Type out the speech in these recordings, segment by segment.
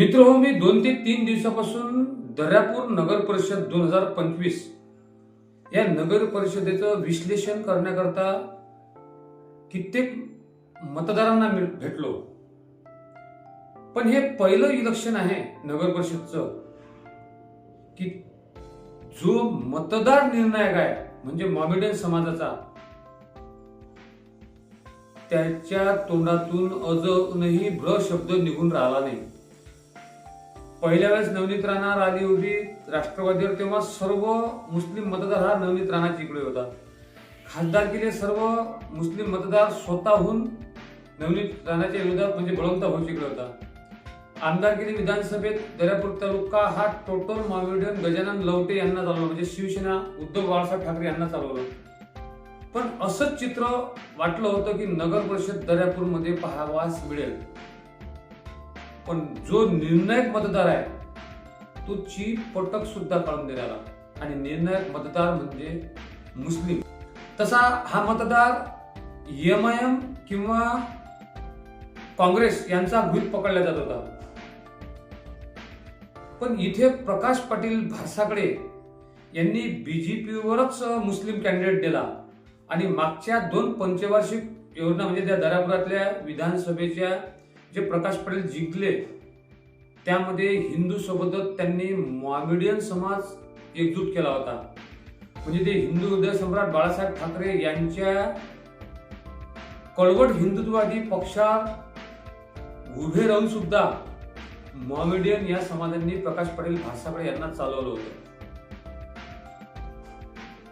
मित्र हो मी दोन ते तीन दिवसापासून दर्यापूर नगर परिषद दोन हजार पंचवीस या नगर परिषदेचं विश्लेषण करण्याकरता कित्येक मतदारांना भेटलो. पण हे पहिलं इलेक्शन आहे नगर परिषदचं की जो मतदार निर्णायक आहे म्हणजे मॉमेडियन समाजाचा त्याच्या तोंडातून अजूनही ब्र शब्द निघून राहिला नाही. पहिल्या वेळेस नवनीत राणा आली होती राष्ट्रवादीवर तेव्हा सर्व मुस्लिम मतदार हा नवनीत राणा इकडे होता. खासदारकीले सर्व मुस्लिम मतदार स्वतःहून नवनीत राणाच्या विरोधात म्हणजे बळवंत भाऊजीकडे होता. आमदारगिरी विधानसभेत दर्यापूर तालुका हा टोटल मॉमेडियन गजानन लवटे यांना चालवला म्हणजे शिवसेना उद्धव बाळासाहेब ठाकरे यांना चालवलं. पण असंच चित्र वाटलं होतं की नगर परिषद दर्यापूरमध्ये पाहावास मिळेल. पण जो निर्णायक मतदार आहे तो ची पटक सुद्धा काढून दिलेला आणि निर्णायक मतदार म्हणजे मुस्लिम. तसा हा मतदार एम आय एम किंवा काँग्रेस यांचा भूत पकडला जात होता. पण इथे प्रकाश पाटील भासाकडे यांनी बीजेपीवरच मुस्लिम कॅन्डिडेट दिला. आणि मागच्या दोन पंचवार्षिक योजना म्हणजे त्या दरापुरातल्या विधानसभेच्या जे प्रकाश पटेल जिंकले त्यामध्ये हिंदू सोबतच त्यांनी मॉमेडियन समाज एकजूट केला होता. म्हणजे ते हिंदू हृदय सम्राट बाळासाहेब ठाकरे यांच्या कळवट हिंदुत्ववादी पक्षात उभे राहून सुद्धा मॉमेडियन या समाजांनी प्रकाश पटेल भासाकडे यांना चालवलं होतं.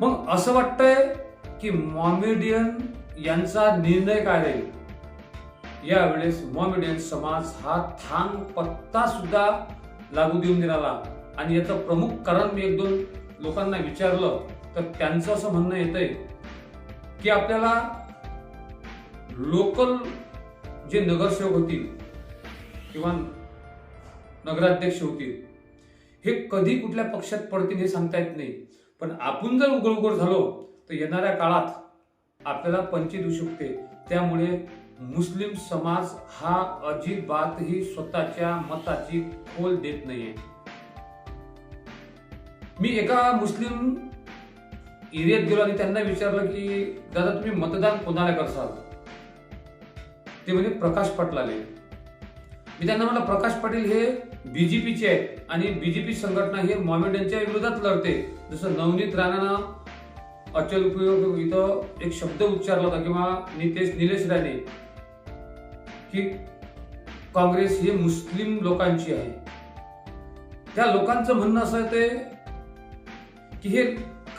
मग असं वाटतंय की मॉमेडियन यांचा निर्णय काय राहील? यावेळेस मॉमेडियन समाज हा थांग पत्ता सुद्धा लागू देऊन दिला आणि याचं प्रमुख कारण मी एक दोन लोकांना विचारलं तर त्यांचं असं म्हणणं येतंय की आपल्याला लोकल जे नगरसेवक होतील किंवा नगराध्यक्ष होतील हे कधी कुठल्या पक्षात पडतील हे सांगता येत नाही. पण आपण जर उघड उघड झालो तर येणाऱ्या काळात आपल्याला पंचित होऊ शकते. त्यामुळे मुस्लिम समाज हा अजिबातही स्वतःच्या मताची खोल देत नाहीये. मी एका मुस्लिम एरियात गेलो आणि त्यांना विचारलं की दादा तुम्ही मतदान कोणाला करसाल? ते म्हणजे प्रकाश पटलाले. मी त्यांना म्हटलं प्रकाश पाटील हे बीजेपीचे आहेत आणि बीजेपी संघटना हे मॉमेडियनच्या विरोधात लढते. जसं नवनीत राणानं अचल उपयोग इथं एक शब्द उच्चारला होता किंवा नितेश निलेश राणे की काँग्रेस हे मुस्लिम लोकांची आहे. त्या लोकांचं म्हणणं असं ते की हे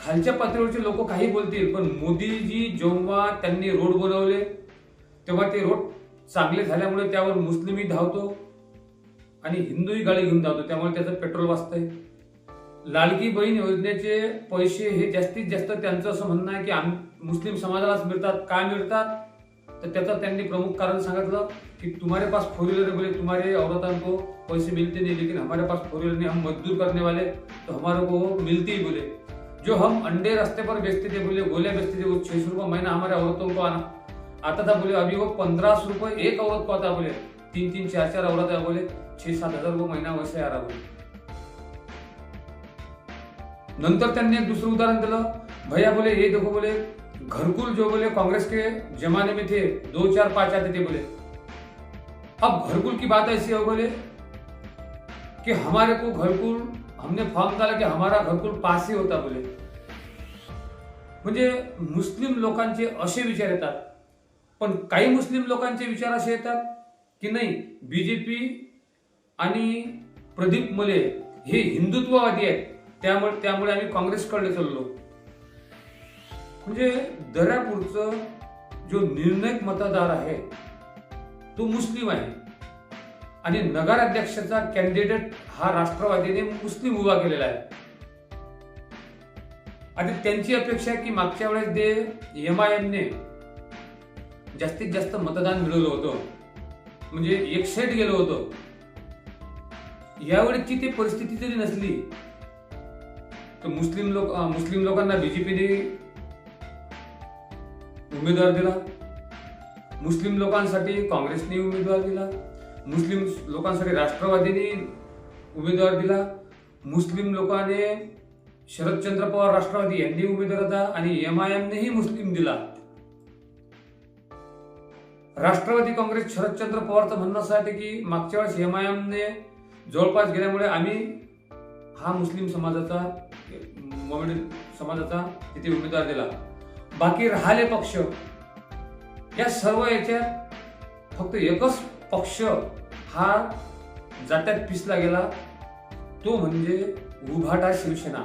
खालच्या पातळीवरचे लोक काही बोलतील पण मोदीजी जेव्हा त्यांनी रोड बनवले तेव्हा ते रोड चांगले झाल्यामुळे त्यावर मुस्लिमही धावतो आणि हिंदूही गाडी घेऊन धावतो त्यामुळे त्याचं पेट्रोल वाचतंय. लाडकी बहीण योजनेचे पैसे हे जास्तीत जास्त त्यांचं असं म्हणणं आहे की आम मुस्लिम समाजालाच मिळतात का मिळतात? तर त्याचं त्यांनी प्रमुख कारण सांगितलं कि तुम्हारे पास फोर व्हीलर बोले तुम्हारे औरतों को पैसे मिलते नहीं लेकिन हमारे पास फोर व्हीलर नहीं हम मजदूर करने वाले तो हमारे को वो मिलती ही बोले. जो हम अंडे रास्ते पर बेचते थे बोले गोलियां बेचते थे वो छह सौ रुपये महीना हमारे औरतों को आना. आता था बोले अभी वो पंद्रह सौ रुपये एक औरत को आता बोले. तीन तीन चार चार औरत है बोले छह सात हजार रुपये महीना वैसे आ रहा बोले. नंतर त्यांनी एक दुसरं उदाहरण दिलं. भैया बोले हे देखो बोले घरकुल जो बोले कांग्रेस के जमाने में थे दो चार पांच आते थे बोले। अब घरकुल की बात ऐसी हो बोले कि हमारे को घरकुल हमने फॉर्म डाला कि हमारा घरकुल पास ही होता बोले। म्हणजे मुस्लिम लोकांचे असे विचार येतात पण काही मुस्लिम लोकांचे विचार असे येतात की नाही बीजेपी आणि प्रदीप मले हे हिंदुत्ववादी आहेत त्यामुळे त्यामुळे आम्ही काँग्रेसकडे चाललो. म्हणजे दर्यापूरचं जो निर्णायक मतदार आहे तो मुस्लिम आहे. आणि नगराध्यक्षाचा कॅन्डिडेट हा राष्ट्रवादीने मुस्लिम उभा केलेला आहे. आणि त्यांची अपेक्षा आहे की मागच्या वेळेस ते एम आय एमने जास्तीत जास्त मतदान मिळवलं होतं म्हणजे एकसाईट गेलं होतं यावेळेची ती परिस्थिती जरी नसली. तर मुस्लिम लोक मुस्लिम लोकांना बीजेपीने उमेदवार दिला. मुस्लिम लोकांसाठी काँग्रेसने उमेदवार दिला. मुस्लिम लोकांसाठी राष्ट्रवादीने उमेदवार दिला. मुस्लिम लोकांनी शरदचंद्र पवार राष्ट्रवादी यांनी उमेदवार दिला आणि एम आय एमनेही मुस्लिम दिला. राष्ट्रवादी काँग्रेस शरदचंद्र पवारचं म्हणणं असं आहे की मागच्या वेळेस एम आय एमने जवळपास गेल्यामुळे आम्ही हा मुस्लिम समाजाचा मोमेडियन समाजाचा तिथे उमेदवार दिला. बाकी राहिले पक्ष. या सर्व याच्यात फक्त एकच पक्ष हा जात्यात पिसला गेला. तो म्हणजे उभाटा शिवसेना.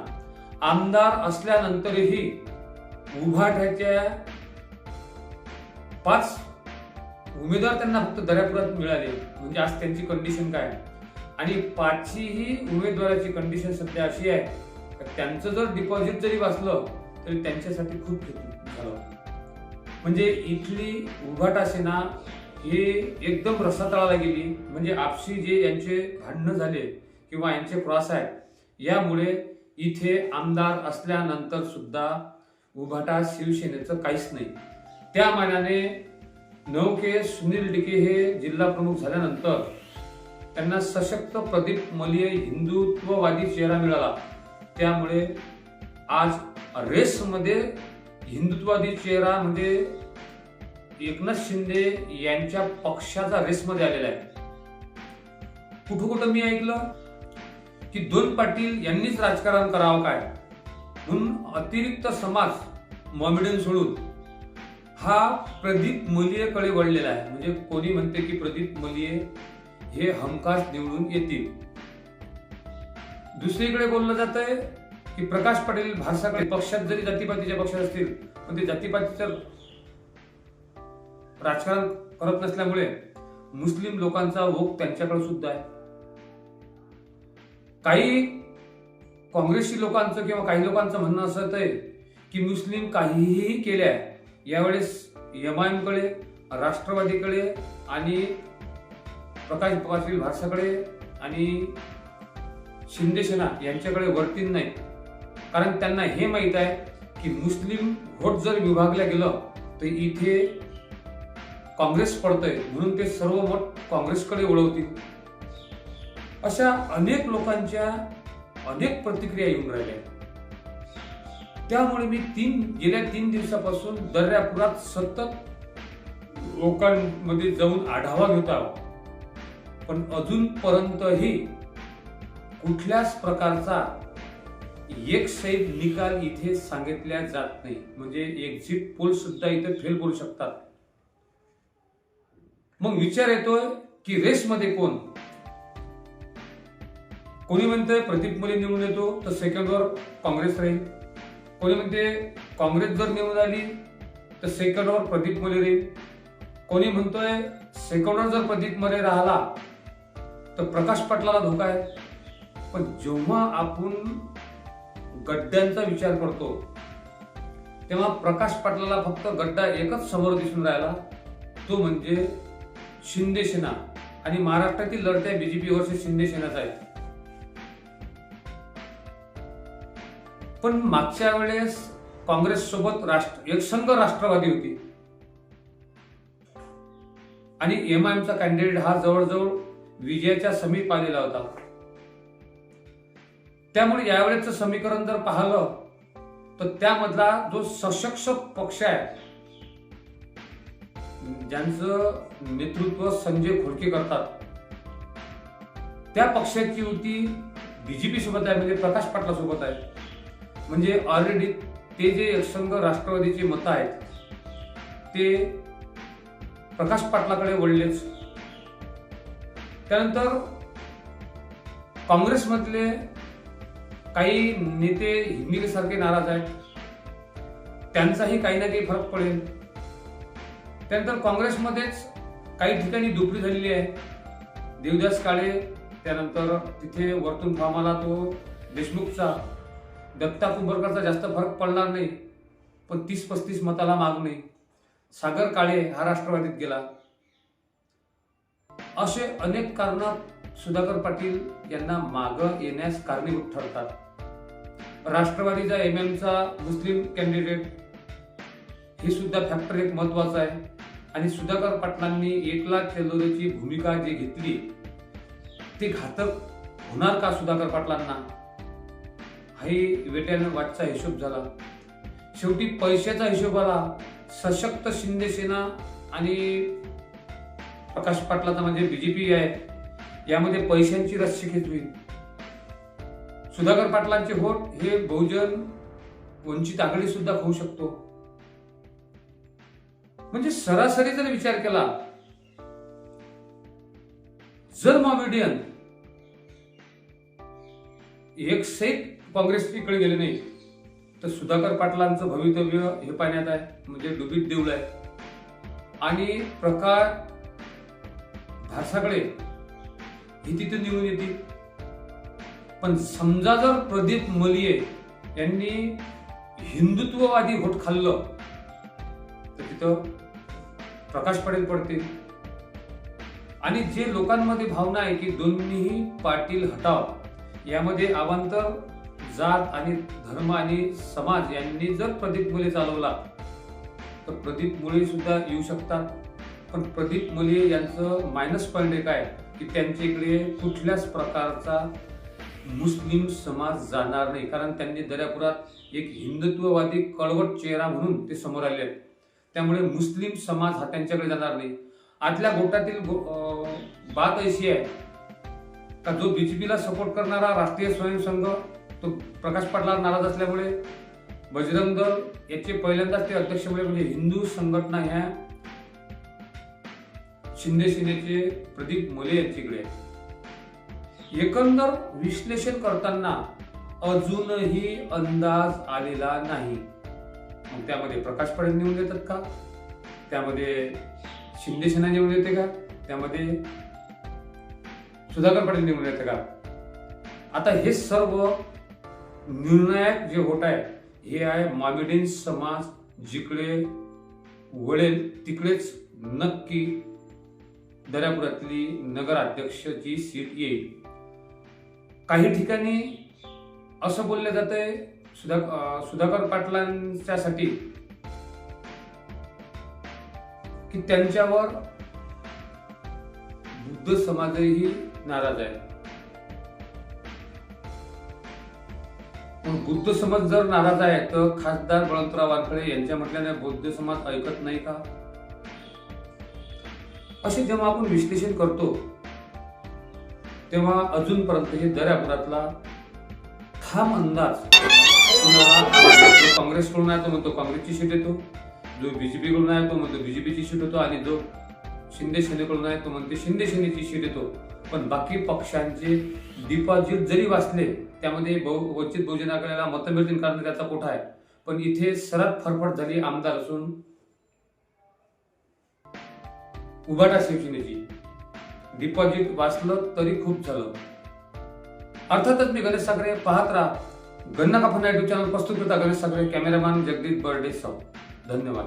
आमदार असल्यानंतरही उभाट्याच्या पाच उमेदवार त्यांना फक्त दर्यापुरात मिळाले. म्हणजे आज त्यांची कंडिशन काय? आणि पाचही उमेदवाराची कंडिशन सध्या अशी आहे त्यांचं जर डिपॉझिट जरी वाचलं तरी त्यांच्यासाठी खूप झालं म्हणजे इथली उभाटा सेना हे एकदम रसातळाला गेली. म्हणजे आपशी जे यांचे भांडणं झाले किंवा यांचे क्रॉस आहेत यामुळे इथे आमदार असल्यानंतर सुद्धा उभाटा शिवसेनेचं काहीच नाही. त्या मानाने नवके सुनील डिके हे जिल्हा प्रमुख झाल्यानंतर त्यांना सशक्त प्रदीप मलिय हिंदुत्ववादी चेहरा मिळाला. त्यामुळे आज रेसमध्ये हिंदुत्ववादी चेहरा म्हणजे एकनाथ शिंदे यांच्या पक्षाचा रेसमध्ये आलेला आहे. कुठं कुठं मी ऐकलं की दोन पाटील यांनीच राजकारण करावं काय? म्हणून अतिरिक्त समाज मॉमिडन सोडून हा प्रदीप मलियेकडे वळलेला आहे. म्हणजे कोणी म्हणते की प्रदीप मलिये हे हमखास निवडून येतील. दुसरीकडे बोललं जात आहे की प्रकाश पटेल भारसाकडे पक्षात जरी जातीपातीच्या पक्षात असतील पण ते जातीपातीचं राजकारण करत नसल्यामुळे मुस्लिम लोकांचा ओघ त्यांच्याकडे सुद्धा आहे. काही काँग्रेसी लोकांचं किंवा काही लोकांचं म्हणणं असं आहे की मुस्लिम काहीही केल्या यावेळेस एम आय राष्ट्रवादीकडे आणि प्रकाश पाटील भारसाकडे आणि शिंदेसेना यांच्याकडे वरतीन नाही. कारण त्यांना हे माहीत आहे की मुस्लिम व्होट जर विभागल्या गेलं तर इथे काँग्रेस पडतंय म्हणून ते सर्व मत काँग्रेसकडे वळवतील. अशा अनेक लोकांच्या अनेक प्रतिक्रिया येऊन राहिल्या. त्यामुळे मी तीन गेल्या तीन दिवसापासून दर्यापुरात सतत लोकांमध्ये जाऊन आढावा घेत आहोत पण अजूनपर्यंतही कुठल्याच प्रकारचा एक सैद निकाल इथे सांगितल्या जात नाही. म्हणजे एक्झिट पोल सुद्धा इथे फेल करू शकतात. मग विचार येतोय की रेसमध्ये कोण? कोणी म्हणतंय प्रदीप मुले निवडून येतो तर सेकंडवर काँग्रेस राहील. कोणी म्हणते काँग्रेस जर निवडून आली तर सेकंडवर प्रदीप मुले राहील. कोणी म्हणतोय सेकंडवर जर प्रदीप मुले राहिला तर प्रकाश पाटलाला धोका आहे. पण जेव्हा आपण गड्ड्यांचा विचार करतो. तेव्हा प्रकाश पाटलाला फक्त गड्डा एकच समोर दिसून राहिला. तो म्हणजे शिंदे सेना आणि महाराष्ट्रातील लढत्या बीजेपी वर्ष शिंदे सेनाचा आहे पण मागच्या वेळेस काँग्रेस सोबत राष्ट्र एकसंघ राष्ट्रवादी होती. आणि एम आय एमचा कॅन्डिडेट हा जवळजवळ विजयाच्या समीप आलेला होता. त्यामुळे यावेळेचं समीकरण जर पाहिलं तर त्यामधला जो सशक्त पक्ष आहे ज्यांचं नेतृत्व संजय खोडके करतात त्या पक्षाची युती बीजेपी सोबत आहे म्हणजे प्रकाश पाटला सोबत आहे. म्हणजे ऑलरेडी ते जे एकसंघ राष्ट्रवादीचे मतं आहेत ते प्रकाश पाटलाकडे वळलेच. त्यानंतर काँग्रेसमधले काही नेते हिंदीसारखे नाराज आहेत. त्यांचाही काही ना काही फरक पडेल. त्यानंतर काँग्रेसमध्येच काही ठिकाणी दुपडी झालेली आहे. देवदास काळे त्यानंतर तिथे वरतून फामाला तो देशमुखचा दत्ता कुंभरकरचा जास्त फरक पडणार नाही पण तीस पस्तीस मताला माग नाही. सागर काळे हा राष्ट्रवादीत गेला. असे अनेक कारण सुधाकर पाटील यांना माग येण्यास कारणीभूत ठरतात. राष्ट्रवादीचा एम एमचा मुस्लिम कॅन्डिडेट हे सुद्धा फॅक्टर एक महत्वाचं आहे. आणि सुधाकर पाटलांनी एकला चलोरेची भूमिका जी घेतली ती घातक होणार का सुधाकर पाटलांना? हाही वेट्यानं वाटचा हिशोब झाला. शेवटी पैशाचा हिशोब आला. सशक्त शिंदे सेना आणि प्रकाश पाटलाचा म्हणजे बीजेपी आहे. यामध्ये पैशांची रस्सीखेच होईल. सुधाकर पाटलांचे होट हे बहुजन वंचित आघाडी सुद्धा खाऊ शकतो. म्हणजे सरासरी जर विचार केला जर मॉमेडियन एक सैत काँग्रेसकडे गेले नाही तर सुधाकर पाटलांचं भवितव्य हे पाण्यात आहे म्हणजे डुबीत देऊळ आहे. आणि प्रकार भारसाकडे ही तिथे निवडून येतील. पण समजा जर प्रदीप मलिये यांनी हिंदुत्ववादी घोट खाल्लं तर तिथं प्रकाश पडेल पडतील. आणि जे लोकांमध्ये भावना आहे की दोन्हीही पाटील हटाव यामध्ये अवांतर जात आणि धर्म आणि समाज यांनी जर प्रदीप मुले चालवला तर प्रदीप मुले सुद्धा येऊ शकतात. पण प्रदीप मुले यांचं मायनस पॉईंट एक आहे की त्यांच्या इकडे कुठल्याच प्रकारचा मुस्लिम समाज जाणार नाही. कारण त्यांनी दर्यापुरात एक हिंदुत्ववादी कळवट चेहरा म्हणून ते समोर आले आहेत. त्यामुळे मुस्लिम समाज हा त्यांच्याकडे जाणार नाही. आतल्या गोटातील बात अशी आहे का जो बीजेपीला सपोर्ट करणारा राष्ट्रीय स्वयंसंघ तो प्रकाश पाटला नाराज असल्यामुळे बजरंग दल याचे पहिल्यांदाच ते अध्यक्ष मुळे म्हणजे हिंदू संघटना ह्या शिंदे सेनेचे प्रदीप मोले यांच्याकडे आहे एकंदर विश्लेषण करताना अजूनही अंदाज आलेला नाही. मग त्यामध्ये प्रकाश पडेल निवडून येतात का? त्यामध्ये शिंदे सेना निवडून येते का? त्यामध्ये सुधाकर पटेल निवडून येते का? आता हे सर्व निर्णायक जे होत आहे हे आहे मॉमेडियन समाज जिकडे वळेल तिकडेच नक्की दर्यापुरातली नगराध्यक्षची सीट येईल. काही ठिकाणी असं बोललं जात आहे सुधा सुधाकर पाटलांच्यासाठी की त्यांच्यावर बुद्ध समाजही नाराज आहे. बुद्ध समाज जर नाराज आहे तर खासदार बळवंतराव वानखळे यांच्या म्हटल्याने बौद्ध समाज ऐकत नाही का? असे जेव्हा आपण विश्लेषण करतो तेव्हा अजूनपर्यंत हे दर्यापुरातला ठाम अंदाज जो काँग्रेसकडून आहे तो म्हणतो काँग्रेसची शीट येतो जो बी जे पीकडून आहे तो म्हणतो बीजेपीची शीट होतो आणि जो शिंदे सेनेकडून आहे तो म्हणते शिंदे सेनेची शीट येतो पण बाकी पक्षांचे डिपॉझिट जरी वाचले त्यामध्ये बहु वंचित बहुजन आघाडीला मतं मिळतील कारण त्याचा कोठा आहे? पण इथे सरळ फरफट झाली आमदार असून उभाटा शिवसेनेची. डिपॉझिट वाचलं तरी खूप झालं अर्थातच मी गणेश सागरे पाहत राहा. गन्ना कापड युट्यूब चॅनल प्रस्तुत करता गणेश सागरे कॅमेरामॅन जगदीश बर्डे साऊ धन्यवाद.